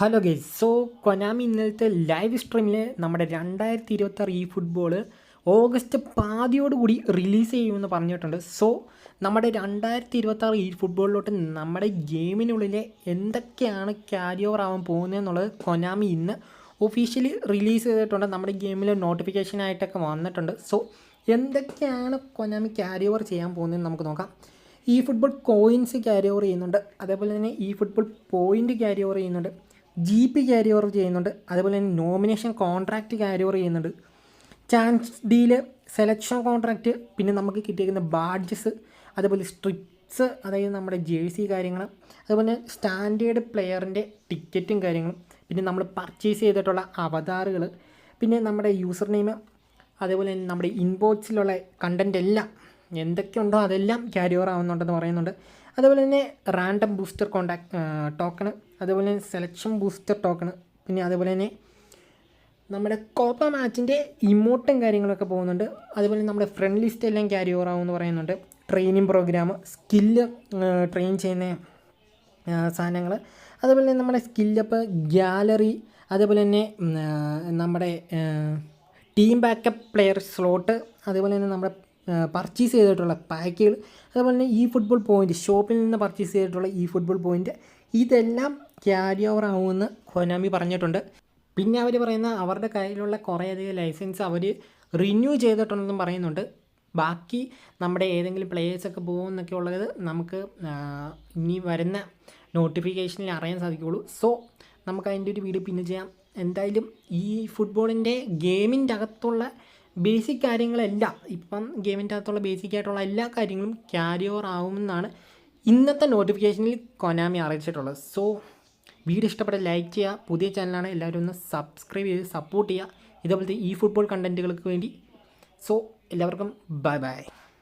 Hello guys so Konami ഇന്നലത്തെ live സ്ട്രീമിൽ നമ്മുടെ രണ്ടായിരത്തി ഇരുപത്താറ് ഈ ഫുട്ബോൾ ഓഗസ്റ്റ് പാതിയോടുകൂടി റിലീസ് ചെയ്യുമെന്ന് പറഞ്ഞിട്ടുണ്ട്. സോ നമ്മുടെ രണ്ടായിരത്തി ഇരുപത്താറ് ഈ ഫുട്ബോളിലോട്ട് നമ്മുടെ ഗെയിമിനുള്ളിലെ എന്തൊക്കെയാണ് ക്യാരി ഓവർ ആവാൻ പോകുന്നതെന്നുള്ളത് കൊനാമി ഇന്ന് ഒഫീഷ്യലി റിലീസ് ചെയ്തിട്ടുണ്ട്. നമ്മുടെ ഗെയിമിൽ നോട്ടിഫിക്കേഷൻ ആയിട്ടൊക്കെ വന്നിട്ടുണ്ട്. സോ എന്തൊക്കെയാണ് കൊനാമി ക്യാരി ഓവർ ചെയ്യാൻ പോകുന്നതെന്ന് നമുക്ക് നോക്കാം. ഈ ഫുട്ബോൾ കോയിൻസ് ക്യാരി ഓവർ ചെയ്യുന്നുണ്ട്. അതേപോലെ തന്നെ ഈ ഫുട്ബോൾ പോയിന്റ് ക്യാരി ഓവർ ചെയ്യുന്നുണ്ട്. ജി പി ക്യാരി ഓവർ ചെയ്യുന്നുണ്ട്. അതുപോലെ തന്നെ നോമിനേഷൻ കോൺട്രാക്റ്റ് ക്യാരി ഓവർ ചെയ്യുന്നുണ്ട്. ചാൻസ് ഡീൽ സെലക്ഷൻ കോൺട്രാക്റ്റ് പിന്നെ നമുക്ക് കിട്ടിയിരിക്കുന്ന ബാഡ്ജസ് അതുപോലെ സ്ട്രിപ്സ് അതായത് നമ്മുടെ ജേഴ്സി കാര്യങ്ങൾ അതുപോലെ സ്റ്റാൻഡേർഡ് പ്ലെയറിന്റെ ടിക്കറ്റും കാര്യങ്ങളും പിന്നെ നമ്മൾ പർച്ചേസ് ചെയ്തിട്ടുള്ള അവതാറുകൾ പിന്നെ നമ്മുടെ യൂസർ നെയിം അതേപോലെ തന്നെ നമ്മുടെ ഇൻബോക്സിലുള്ള കണ്ടന്റ് എല്ലാം എന്തൊക്കെയുണ്ടോ അതെല്ലാം ക്യാരി ഓവർ ആവുന്നുണ്ടെന്ന് പറയുന്നുണ്ട്. അതുപോലെ തന്നെ റാൻഡം ബൂസ്റ്റർ കോണ്ടാക്ട് ടോക്കണ് അതുപോലെ തന്നെ സെലക്ഷൻ ബൂസ്റ്റർ ടോക്കണ് പിന്നെ അതുപോലെ തന്നെ നമ്മുടെ കോപ്പ മാച്ചിന്റെ ഇമോട്ടും കാര്യങ്ങളൊക്കെ പോകുന്നുണ്ട്. അതുപോലെ നമ്മുടെ ഫ്രണ്ട് ലിസ്റ്റ് എല്ലാം ക്യാരി ഓവർ ആവുമെന്ന് പറയുന്നുണ്ട്. ട്രെയിനിങ് പ്രോഗ്രാം സ്കില്ല് ട്രെയിൻ ചെയ്യുന്ന സാധനങ്ങൾ അതുപോലെ തന്നെ നമ്മുടെ സ്കില്ലപ്പ് ഗ്യാലറി അതുപോലെ തന്നെ നമ്മുടെ ടീം ബാക്കപ്പ് പ്ലെയർ സ്ലോട്ട് അതുപോലെ തന്നെ നമ്മുടെ പർച്ചേസ് ചെയ്തിട്ടുള്ള പാക്കുകൾ അതുപോലെ തന്നെ ഈ ഫുട്ബോൾ പോയിന്റ് ഷോപ്പിൽ നിന്ന് പർച്ചേസ് ചെയ്തിട്ടുള്ള ഈ ഫുട്ബോൾ പോയിന്റ് ഇതെല്ലാം ക്യാരി ഓവർ ആവുമെന്ന് കൊനാമി പറഞ്ഞിട്ടുണ്ട്. പിന്നെ അവർ പറയുന്ന അവരുടെ കയ്യിലുള്ള കുറേയധികം ലൈസൻസ് അവർ റിന്യൂ ചെയ്തിട്ടുണ്ടെന്നും പറയുന്നുണ്ട്. ബാക്കി നമ്മുടെ ഏതെങ്കിലും പ്ലേയേഴ്സൊക്കെ പോകുമെന്നൊക്കെ ഉള്ളത് നമുക്ക് ഇനി വരുന്ന നോട്ടിഫിക്കേഷനിൽ അറിയാൻ സാധിക്കുകയുള്ളൂ. സോ നമുക്ക് അതിന്റെ ഒരു വീഡിയോ പിന്നെ ചെയ്യാം. എന്തായാലും ഈ ഫുട്ബോളിന്റെ ഗെയിമിന്റെ അകത്തുള്ള ബേസിക് കാര്യങ്ങളെല്ലാം ഇപ്പം ഗെയിമിന്റെ അകത്തുള്ള ബേസിക് ആയിട്ടുള്ള എല്ലാ കാര്യങ്ങളും ക്യാരി ഓവർ ആവുമെന്നാണ് ഇന്നത്തെ നോട്ടിഫിക്കേഷനിൽ കൊനാമി അറിയിച്ചിട്ടുള്ളത്. സോ വീഡിയോ ഇഷ്ടപ്പെട്ട ലൈക്ക് ചെയ്യുക പുതിയ ചാനലാണ് എല്ലാവരും ഒന്ന് സബ്സ്ക്രൈബ് ചെയ്ത് സപ്പോർട്ട് ചെയ്യുക. ഇതേപോലത്തെ ഈ ഫുട്ബോൾ കണ്ടന്റുകൾക്ക് വേണ്ടി. സോ എല്ലാവർക്കും ബൈ ബൈ